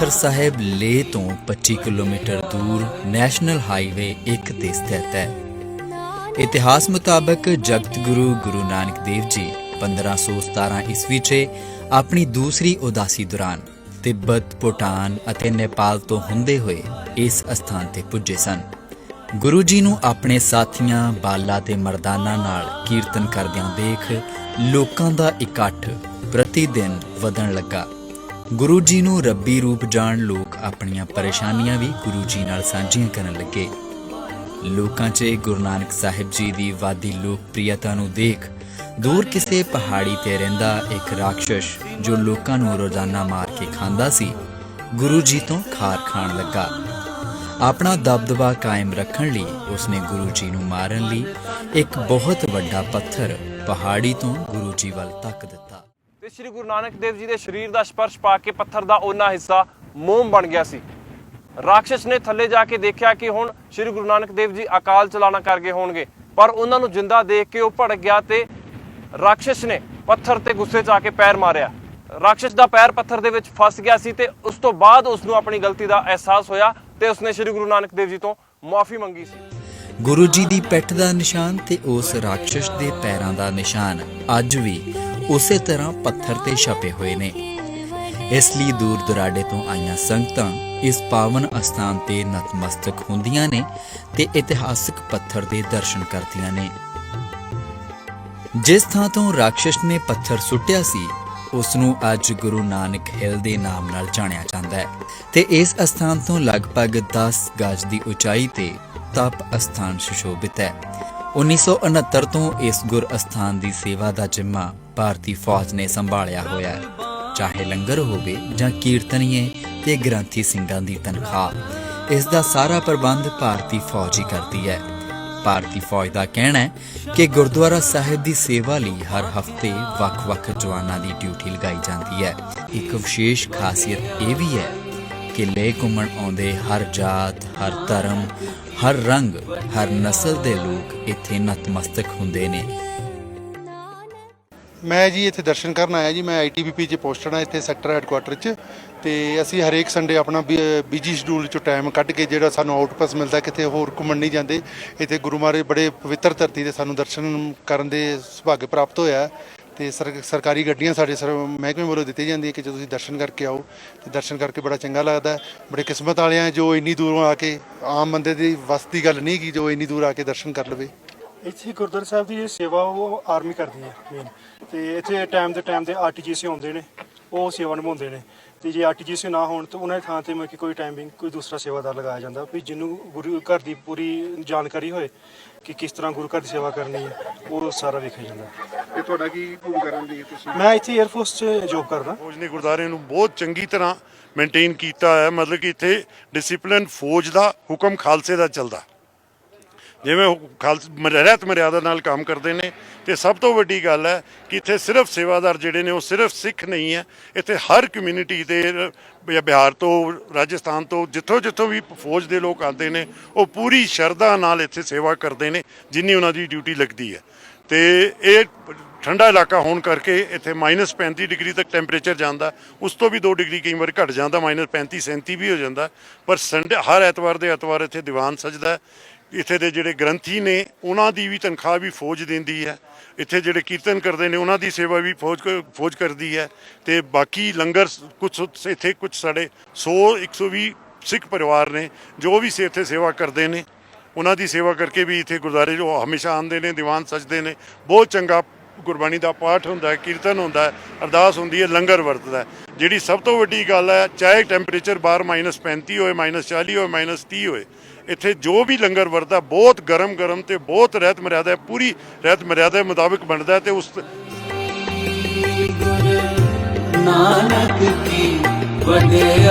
ਪੱਥਰ ਸਾਹਿਬ ਲੇਹ ਤੋਂ 25 ਕਿਲੋਮੀਟਰ ਦੂਰ ਨੈਸ਼ਨਲ ਹਾਈਵੇ 1 ਤੇ ਸਥਿਤ ਹੈ। ਇਤਿਹਾਸ ਮੁਤਾਬਕ ਜਗਤ ਗੁਰੂ ਗੁਰੂ ਨਾਨਕ ਦੇਵ ਜੀ 1517 ਈਸਵੀ 'ਚ ਆਪਣੀ ਦੂਸਰੀ ਉਦਾਸੀ ਦੌਰਾਨ ਤਿੱਬਤ, ਭੂਟਾਨ ਅਤੇ ਨੇਪਾਲ ਤੋਂ ਹੁੰਦੇ ਹੋਏ ਇਸ ਅਸਥਾਨ ਤੇ ਪੁੱਜੇ ਸਨ। ਗੁਰੂ ਜੀ ਨੂੰ ਆਪਣੇ ਸਾਥੀਆਂ ਬਾਲਾ ਤੇ ਮਰਦਾਨਾ ਨਾਲ ਕੀਰਤਨ ਕਰਦਿਆਂ ਦੇਖ ਲੋਕਾਂ ਦਾ ਇਕੱਠ ਪ੍ਰਤੀ ਦਿਨ ਵਧਣ ਲੱਗਾ। ਗੁਰੂ ਜੀ ਨੂੰ ਰੱਬੀ ਰੂਪ ਜਾਣ ਲੋਕ ਆਪਣੀਆਂ ਪਰੇਸ਼ਾਨੀਆਂ ਵੀ ਗੁਰੂ ਜੀ ਨਾਲ ਸਾਂਝੀਆਂ ਕਰਨ ਲੱਗੇ। ਲੋਕਾਂ 'ਚ ਗੁਰੂ ਨਾਨਕ ਸਾਹਿਬ ਜੀ ਦੀ ਵਾਦੀ ਲੋਕਪ੍ਰਿਯਤਾ ਨੂੰ ਦੇਖ, ਦੂਰ ਕਿਸੇ ਪਹਾੜੀ ਤੇ ਰਹਿੰਦਾ ਇੱਕ ਰਾਖਸ਼ ਜੋ ਲੋਕਾਂ ਨੂੰ ਰੋਜ਼ਾਨਾ ਮਾਰ ਕੇ ਖਾਂਦਾ ਸੀ, ਗੁਰੂ ਜੀ ਤੋਂ ਖਾਰ ਖਾਣ ਲੱਗਾ। ਆਪਣਾ ਦਬਦਬਾ ਕਾਇਮ ਰੱਖਣ ਲਈ ਉਸਨੇ ਗੁਰੂ ਜੀ ਨੂੰ ਮਾਰਨ ਲਈ ਇੱਕ ਬਹੁਤ ਵੱਡਾ ਪੱਥਰ ਪਹਾੜੀ ਤੋਂ ਗੁਰੂ ਜੀ ਵੱਲ ਧੱਕ ਦਿੱਤਾ। ਸ੍ਰੀ ਗੁਰੂ ਨਾਨਕ ਦੇਵ ਜੀ ਦੇ ਸਰੀਰ ਦਾ ਸਪਰਸ਼ ਪਾ ਕੇ ਪੱਥਰ ਦਾ ਉਹਨਾਂ ਹਿੱਸਾ ਮੋਮ ਬਣ ਗਿਆ ਸੀ। ਰਾਖਸ਼ ਨੇ ਥੱਲੇ ਜਾ ਕੇ ਦੇਖਿਆ ਕਿ ਹੁਣ ਸ੍ਰੀ ਗੁਰੂ ਨਾਨਕ ਦੇਵ ਜੀ ਅਕਾਲ ਚਲਾਣਾ ਕਰ ਗਏ ਹੋਣਗੇ। ਪਰ ਉਹਨਾਂ ਨੂੰ ਜਿੰਦਾ ਦੇਖ ਕੇ ਉਹ ਭੜਕ ਗਿਆ ਤੇ ਰਾਖਸ਼ ਨੇ ਪੱਥਰ ਤੇ ਗੁੱਸੇ 'ਚ ਆ ਕੇ ਪੈਰ ਮਾਰਿਆ। ਰਾਖਸ਼ ਦਾ ਪੈਰ ਪੱਥਰ ਦੇ ਵਿੱਚ ਫਸ ਗਿਆ ਸੀ ਤੇ ਉਸ ਤੋਂ ਬਾਅਦ ਉਸ ਨੂੰ ਆਪਣੀ ਗਲਤੀ ਦਾ ਅਹਿਸਾਸ ਹੋਇਆ ਤੇ ਉਸਨੇ ਸ੍ਰੀ ਗੁਰੂ ਨਾਨਕ ਦੇਵ ਜੀ ਤੋਂ ਮਾਫੀ ਮੰਗੀ ਸੀ। ਗੁਰੂ ਜੀ ਦੀ ਪਿੱਠ ਦਾ ਨਿਸ਼ਾਨ ਤੇ ਉਸ ਰਾਖਸ਼ ਦੇ ਪੈਰਾਂ ਦਾ ਨਿਸ਼ਾਨ। ਅੱਜ ਵੀ ਉਸੇ ਤਰ੍ਹਾਂ ਪੱਥਰ ਤੇ ਛਪੇ ਹੋਏ ਨੇ। ਇਸ ਲਈ ਦੂਰ ਦੁਰਾਡੇ ਤੋਂ ਆਈਆਂ ਸੰਗਤਾਂ ਇਸ ਪਾਵਨ ਅਸਥਾਨ ਤੇ ਨਤਮਸਤਕ ਹੁੰਦੀਆਂ ਨੇ ਤੇ ਇਤਿਹਾਸਕ ਪੱਥਰ ਦੇ ਦਰਸ਼ਨ ਕਰਦੀਆਂ ਨੇ। ਜਿਸ ਥਾਂ ਤੋਂ ਰਾਖਸ਼ ਨੇ ਪੱਥਰ ਸੁੱਟਿਆ ਸੀ ਉਸ ਨੂੰ ਅੱਜ ਗੁਰੂ ਨਾਨਕ ਹਿਲ ਦੇ ਨਾਮ ਨਾਲ ਜਾਣਿਆ ਜਾਂਦਾ ਹੈ ਤੇ ਇਸ ਅਸਥਾਨ ਤੋਂ ਲਗਭਗ 10 ਗਜ ਦੀ ਉਚਾਈ ਤੇ ਤਪ ਅਸਥਾਨ ਸੁਸ਼ੋਭਿਤ ਹੈ। 1969 ਤੋਂ ਇਸ ਗੁਰ ਅਸਥਾਨ ਦੀ ਸੇਵਾ ਦਾ ਜਿੰਮਾ ਭਾਰਤੀ ਫੌਜ ਨੇ ਸੰਭਾਲਿਆ ਹੋਇਆ ਹੈ। ਚਾਹੇ ਲੰਗਰ ਹੋਵੇ ਜਾਂ ਕੀਰਤਨੀਏ ਤੇ ਗ੍ਰੰਥੀ ਸਿੰਘਾਂ ਦੀ ਤਨਖਾਹ, ਇਸ ਦਾ ਸਾਰਾ ਪ੍ਰਬੰਧ ਭਾਰਤੀ ਫੌਜ ਹੀ ਕਰਦੀ ਹੈ। ਭਾਰਤੀ ਫੌਜ ਦਾ ਕਹਿਣਾ ਹੈ ਕਿ ਗੁਰਦੁਆਰਾ ਸਾਹਿਬ ਦੀ ਸੇਵਾ ਲਈ ਹਰ ਹਫ਼ਤੇ ਵੱਖ-ਵੱਖ ਜਵਾਨਾਂ ਦੀ ਡਿਊਟੀ ਲਗਾਈ ਜਾਂਦੀ ਹੈ। ਇੱਕ ਵਿਸ਼ੇਸ਼ ਖਾਸੀਅਤ ਇਹ ਵੀ ਹੈ ਕਿਲੇ ਲੈ ਘੁੰਮਣ ਆਉਂਦੇ ਹਰ ਜਾਤ, ਹਰ ਧਰਮ, ਹਰ ਰੰਗ, ਹਰ ਨਸਲ ਦੇ ਲੋਕ ਇੱਥੇ ਨਤਮਸਤਕ ਹੁੰਦੇ ਨੇ। ਮੈਂ ਜੀ ਇੱਥੇ ਦਰਸ਼ਨ ਕਰਨ ਆਇਆ ਜੀ, ਮੈਂ ਆਈਟੀਬੀਪੀ 'ਚ ਪੋਸਟਡ ਹਾਂ ਇੱਥੇ ਸੈਕਟਰ ਹੈੱਡਕੁਆਟਰ 'ਚ ਤੇ ਅਸੀਂ ਹਰੇਕ ਸੰਡੇ ਆਪਣਾ ਬਿਜ਼ੀ ਸ਼ਡਿਊਲ 'ਚੋਂ ਟਾਈਮ ਕੱਢ ਕੇ ਜਿਹੜਾ ਸਾਨੂੰ ਆਊਟਪਾਸ ਮਿਲਦਾ ਕਿਤੇ ਹੋਰ ਘੁੰਮਣ ਨਹੀਂ ਜਾਂਦੇ, ਇੱਥੇ ਗੁਰੂ ਮਹਾਰਾਜ ਬੜੇ ਪਵਿੱਤਰ ਧਰਤੀ ਦੇ ਸਾਨੂੰ ਦਰਸ਼ਨ ਕਰਨ ਦੇ ਸੁਭਾਗ ਪ੍ਰਾਪਤ ਹੋਇਆ। ਤੇ ਸਰਕਾਰੀ ਗੱਡੀਆਂ ਸਾਡੇ ਸਰ, ਮਹਿਕਮੇ ਵੱਲੋਂ ਦਿੱਤੀ ਜਾਂਦੀ ਹੈ ਕਿ ਜਦੋਂ ਤੁਸੀਂ ਦਰਸ਼ਨ ਕਰਕੇ ਆਓ, ਤੇ ਦਰਸ਼ਨ ਕਰਕੇ ਬੜਾ ਚੰਗਾ ਲੱਗਦਾ। ਬੜੇ ਕਿਸਮਤ ਵਾਲੇ ਆ ਜੋ ਇੰਨੀ ਦੂਰੋਂ ਆ ਕੇ, ਆਮ ਬੰਦੇ ਦੀ ਵਸ ਦੀ ਗੱਲ ਨਹੀਂ ਕਿ ਜੋ ਇੰਨੀ ਦੂਰ ਆ ਕੇ ਦਰਸ਼ਨ ਕਰ ਲਵੇ। ਇੱਥੇ ਗੁਰਦੁਆਰਾ ਸਾਹਿਬ ਦੀ ਸੇਵਾ ਉਹ ਆਰਮੀ ਕਰਦੀ ਹੈ ਮੇਨ ਤੇ ਇੱਥੇ ਟਾਈਮ ਦੇ ਟਾਈਮ ਤੇ ਆਰਟੀਜੀਸੀ ਆਉਂਦੇ ਨੇ। ਉਹ ਸੇਵਾ ਨਿਭਾਉਂਦੇ ਨੇ। ਤੇ ਜੇ ਆਰਟੀਜੀਸੀ ਨਾ ਹੋਣ ਤਾਂ ਉਹਨਾਂ ਦੀ ਥਾਂ ਤੇ ਮਤਲਬ ਕਿ ਕੋਈ ਟਾਈਮਿੰਗ ਕੋਈ ਦੂਸਰਾ ਸੇਵਾਦਾਰ ਲਗਾਇਆ ਜਾਂਦਾ। ਵੀ ਜਿਹਨੂੰ ਗੁਰੂ ਘਰ ਦੀ ਪੂਰੀ ਜਾਣਕਾਰੀ ਹੋਏ ਕਿ ਕਿਸ ਤਰ੍ਹਾਂ ਗੁਰੂ ਘਰ ਦੀ ਸੇਵਾ ਕਰਨੀ ਹੈ ਉਹ ਸਾਰਾ ਵੇਖਿਆ ਜਾਂਦਾ। ਤੇ ਤੁਹਾਡਾ ਕੀ ਭੂਮਿਕਾ ਰਹਿੰਦੀ ਤੁਸੀਂ? ਮੈਂ ਇੱਥੇ 에ਅਰ ਫੋਰਸ 'ਚ ਜੋਬ ਕਰਦਾ। ਫੌਜ ਨੇ ਗੁਰਦਾਰੇ ਨੂੰ ਬਹੁਤ ਚੰਗੀ ਤਰ੍ਹਾਂ ਮੇਨਟੇਨ ਕੀਤਾ ਹੈ। ਮਤਲਬ ਕਿ ਇੱਥੇ ਡਿਸਪਲਿਨ ਫੌਜ ਦਾ ਹੁਕਮ ਖਾਲਸੇ ਦਾ ਚੱਲਦਾ। ਜਿਵੇਂ ਉਹ ਖਾਲਸ ਰਹਿਤ ਮਰਿਆਦਾ ਨਾਲ ਕੰਮ ਕਰਦੇ ਨੇ, ਤੇ ਸਭ ਤੋਂ ਵੱਡੀ ਗੱਲ ਹੈ ਕਿ ਇੱਥੇ ਸਿਰਫ ਸੇਵਾਦਾਰ ਜਿਹੜੇ ਨੇ, ਉਹ ਸਿਰਫ ਸਿੱਖ ਨਹੀਂ ਹੈ। ਇੱਥੇ ਹਰ ਕਮਿਊਨਿਟੀ ਦੇ ਜਾਂ ਬਿਹਾਰ ਤੋਂ, ਰਾਜਸਥਾਨ ਤੋਂ ਜਿੱਥੋਂ ਜਿੱਥੋਂ ਵੀ ਫੌਜ ਦੇ ਲੋਕ ਆਉਂਦੇ ਨੇ, ਉਹ ਪੂਰੀ ਸ਼ਰਧਾ ਨਾਲ ਇੱਥੇ ਸੇਵਾ ਕਰਦੇ ਨੇ, ਜਿੰਨੀ ਉਹਨਾਂ ਦੀ ਡਿਊਟੀ ਲੱਗਦੀ ਹੈ। ਤੇ ਇਹ ਠੰਡਾ ਇਲਾਕਾ ਹੋਣ ਕਰਕੇ ਇੱਥੇ -35 ਡਿਗਰੀ ਤੱਕ ਟੈਂਪਰੇਚਰ ਜਾਂਦਾ, ਉਸ ਤੋਂ ਵੀ 2 ਡਿਗਰੀ ਕਈ ਵਾਰ ਘਟ ਜਾਂਦਾ -35 37 ਵੀ ਹੋ ਜਾਂਦਾ। ਪਰ ਸੰਡੇ, ਹਰ ਐਤਵਾਰ ਦੇ ਐਤਵਾਰ ਇੱਥੇ ਦੀਵਾਨ ਸਜਦਾ ਇੱਥੇ ਦੇ ਜਿਹੜੇ ਗ੍ਰੰਥੀ ਨੇ, ਉਹਨਾਂ ਦੀ ਵੀ ਤਨਖਾਹ ਵੀ ਫੌਜ ਦਿੰਦੀ ਹੈ। ਇੱਥੇ ਜਿਹੜੇ ਕੀਰਤਨ ਕਰਦੇ ਨੇ, ਉਹਨਾਂ ਦੀ ਸੇਵਾ ਵੀ ਫੌਜ ਫੌਜ ਕਰਦੀ ਹੈ। ਤੇ ਬਾਕੀ ਲੰਗਰ ਕੁਝ ਇੱਥੇ ਕੁਝ ਸਾਡੇ 100 120 ਸਿੱਖ ਪਰਿਵਾਰ ਨੇ, ਜੋ ਵੀ ਸੇ, ਇੱਥੇ ਸੇਵਾ ਕਰਦੇ ਨੇ, ਉਹਨਾਂ ਦੀ ਸੇਵਾ ਕਰਕੇ ਵੀ ਇੱਥੇ ਗੁਰਦੁਆਰੇ ਜੋ ਹਮੇਸ਼ਾ ਆਉਂਦੇ ਨੇ, ਦੀਵਾਨ ਸਜਦੇ ਨੇ। ਬਹੁਤ ਚੰਗਾ ਗੁਰਬਾਣੀ ਦਾ ਪਾਠ ਹੁੰਦਾ ਹੈ, ਕੀਰਤਨ ਹੁੰਦਾ ਹੈ, ਅਰਦਾਸ ਹੁੰਦੀ ਹੈ, ਲੰਗਰ ਵਰਤਦਾ ਜਿਹੜੀ ਸਭ ਤੋਂ ਵੱਡੀ ਗੱਲ ਹੈ, ਚਾਹੇ ਟੈਂਪਰੇਚਰ ਬਾਹਰ -35 ਹੋਏ -40 ਹੋਏ -30 ਹੋਏ ਇੱਥੇ ਜੋ ਵੀ ਲੰਗਰ ਵਰਦਾ ਬਹੁਤ ਗਰਮ ਗਰਮ ਤੇ ਬਹੁਤ ਰਹਿਤ ਮਰਿਆਦਾ ਪੂਰੀ ਰਹਿਤ ਮਰਿਆਦਾ ਦੇ ਮੁਤਾਬਿਕ ਬਣਦਾ ਤੇ ਉਸ ਨਾਨਕ ਕੀ ਵਡਿਆਈ